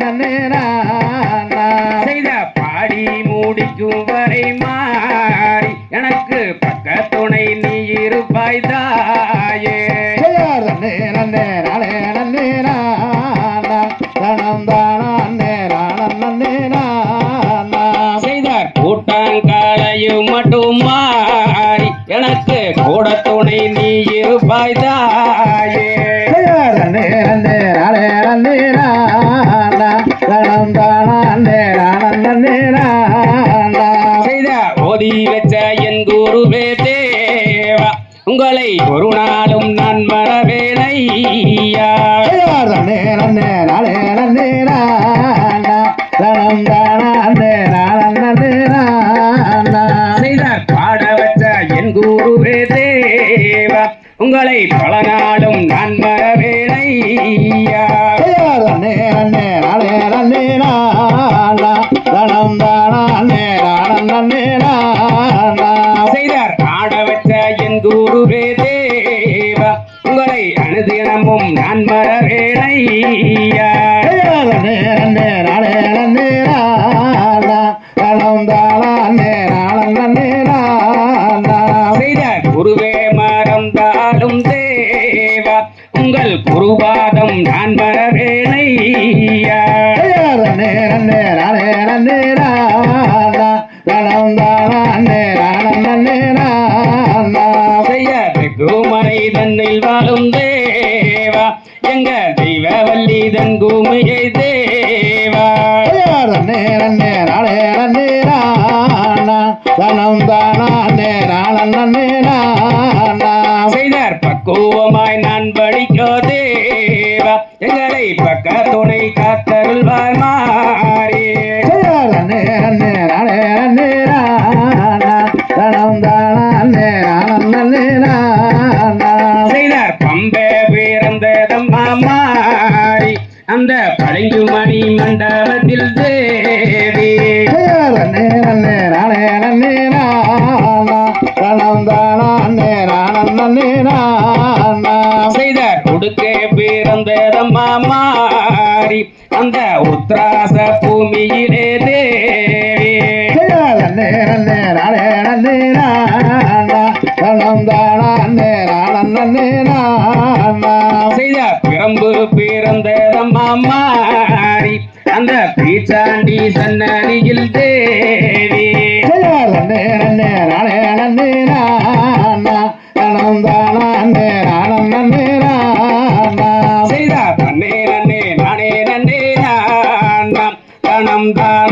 நன்னே நானா செய்த பாடி முடிக்கும் வரை மாறி எனக்கு பக்க துணை நீ இருப்பாய் தாயே. நன்னே நானே நன்னே நானா தனம் தானா எனக்கு கூட துணை நீ இருப்பாய் உங்களை பல நாளும் நான் நானா செய்தார் ஆட வச்ச என் குருவே தேவா உங்களை அனுதினமும் நான் மறவேனையா நன்னே நான் செய்ய வெகுமறை தன்னில் வாழும் தேவா. எங்க தெய்வவல்லி தன் பூமியை தேவா. நேரம் நேரம் நேரம் நன்னே நானா அந்த படைக்கு மணி மண்டபத்தில் தேவி. செய்த நன்னே நானே மாறி அந்த உத்ராச பூமியிலே தேவி. செய்த பிரம்பு நன்னே நன்னே நானா செய்தார் தன்னே நன்னே நானே நன்னே நான் தனம் தான்